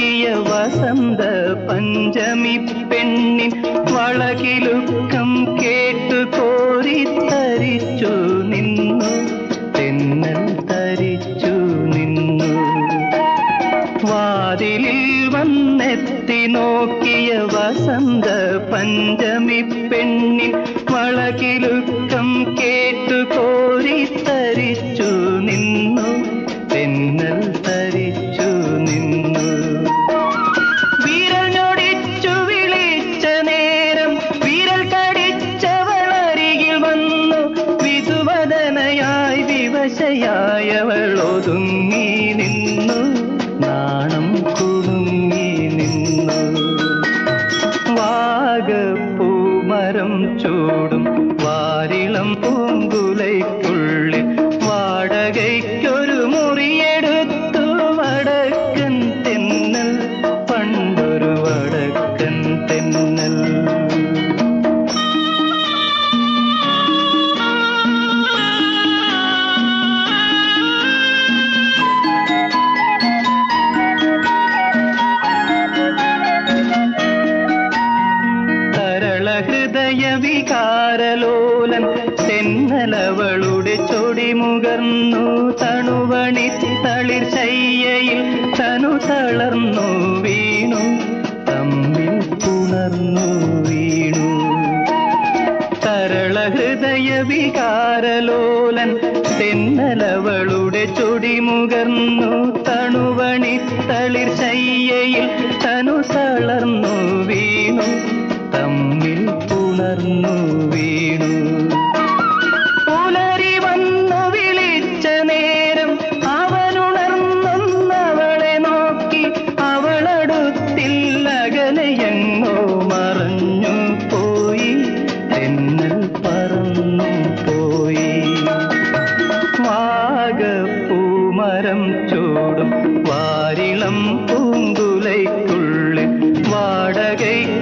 നോക്കിയ വസന്ത പഞ്ചമി പെണ്ണിൻ വളകിലുക്കം കേട്ടു കോരി തരിച്ചു നിന്നു തെന്നൽ തരിച്ചു നിന്നു. വാതിലിൽ വന്നെത്തി നോക്കിയ വസന്ത പഞ്ചമി പെണ്ണിൻ വളകിലുക്കം കേട്ടു ഒതുങ്ങി നിന്നു നാണം കുടുങ്ങി നിന്നു. വാഗപ്പൂമരം ചൂടും വാരിളം പൂങ്കുലയ്ക്കുള്ളിൽ വികാരലോലൻ തെന്നലവളുടെ ചൊടിമുകർന്നു തണുവണി തളിർ ശയ്യയിൽ തനു തളർന്നു വീണു. തമ്മിൽ പുണർന്നു വീണു. തരള ഹൃദയ വികാരലോലൻ തെന്നലവളുടെ ചൊടിമുകർന്നു തണുവണി തളിർ ശയ്യയിൽ തനു തളർന്നു പുണർന്നു വീണു. പുലരി വന്നു വിളിച്ച നേരം അവനുണർന്നവളെ നോക്കി അവളടുത്തില്ല അകലെയെങ്ങോ മറഞ്ഞു പോയി. എന്നൽ പറന്നു പോയി. വാഗപ്പൂമരം ചൂടും വാരിളം പൂങ്കുലയ്ക്കുള്ളിൽ വാടകയ്ക്കൊരു